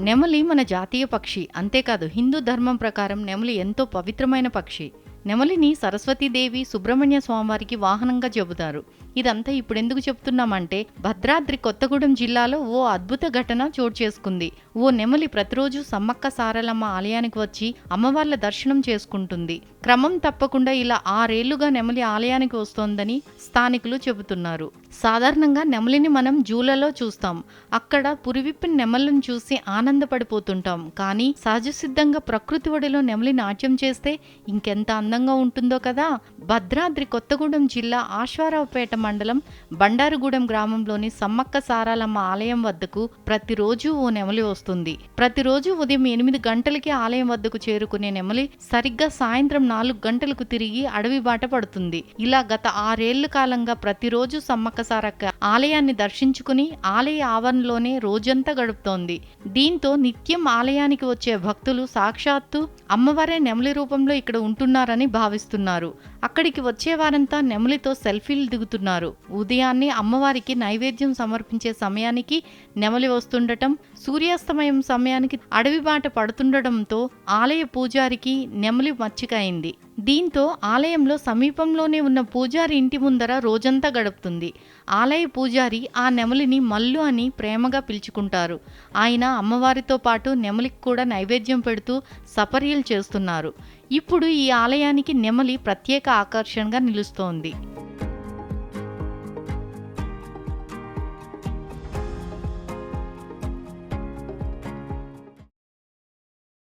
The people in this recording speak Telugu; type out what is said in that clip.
నెమలి మన జాతీయ పక్షి. అంతేకాదు హిందూ ధర్మం ప్రకారం నెమలి ఎంతో పవిత్రమైన పక్షి. నెమలిని సరస్వతీదేవి సుబ్రహ్మణ్య స్వామివారికి వాహనంగా చెబుతారు. ఇదంతా ఇప్పుడు ఎందుకు చెప్తున్నామంటే భద్రాద్రి కొత్తగూడెం జిల్లాలో ఓ అద్భుత ఘటన చోటు చేసుకుంది. ఓ నెమలి ప్రతిరోజు సమ్మక్క సారలమ్మ ఆలయానికి వచ్చి అమ్మవార్ల దర్శనం చేసుకుంటుంది. క్రమం తప్పకుండా ఇలా ఆరేళ్ళుగా నెమలి ఆలయానికి వస్తోందని స్థానికులు చెబుతున్నారు. సాధారణంగా నెమలిని మనం జూలలో చూస్తాం. అక్కడ పురివిప్పిన నెమలను చూసి ఆనందపడిపోతుంటాం. కానీ సహజసిద్ధంగా ప్రకృతి ఒడిలో నెమలి నాట్యం చేస్తే ఇంకెంత అందంగా ఉంటుందో కదా? భద్రాద్రి కొత్తగూడెం జిల్లా ఆశ్వారావుపేట మండలం బండారుగూడెం గ్రామంలోని సమ్మక్క సారాలమ్మ ఆలయం వద్దకు ప్రతిరోజు ఓ నెమలి వస్తుంది. ప్రతిరోజు ఉదయం ఎనిమిది గంటలకి ఆలయం వద్దకు చేరుకునే నెమలి సరిగ్గా సాయంత్రం నాలుగు గంటలకు తిరిగి అడవి బాట పడుతుంది. ఇలా గత ఆరేళ్ళ కాలంగా ప్రతిరోజు సమ్మక్క సారక్క ఆలయాన్ని దర్శించుకుని ఆలయ ఆవరణలోనే రోజంతా గడుపుతోంది. దీంతో నిత్యం ఆలయానికి వచ్చే భక్తులు సాక్షాత్తు అమ్మవారే నెమలి రూపంలో ఇక్కడ ఉంటున్నారని భావిస్తున్నారు. అక్కడికి వచ్చే వారంతా నెమలితో సెల్ఫీలు దిగుతున్నారు. ఉదయాన్నే అమ్మవారికి నైవేద్యం సమర్పించే సమయానికి నెమలి వస్తుండటం సూర్యాస్తమయం సమయానికి అడవి బాట పడుతుండటంతో ఆలయ పూజారికి నెమలి మచ్చికైంది. దీంతో ఆలయంలో సమీపంలోనే ఉన్న పూజారి ఇంటి ముందర రోజంతా గడుపుతుంది. ఆలయ పూజారి ఆ నెమలిని మల్లు అని ప్రేమగా పిలుచుకుంటారు. ఆయన అమ్మవారితో పాటు నెమలికి కూడా నైవేద్యం పెడుతూ సపర్యలు చేస్తున్నారు. ఇప్పుడు ఈ ఆలయానికి నెమలి ప్రత్యేక ఆకర్షణగా నిలుస్తోంది.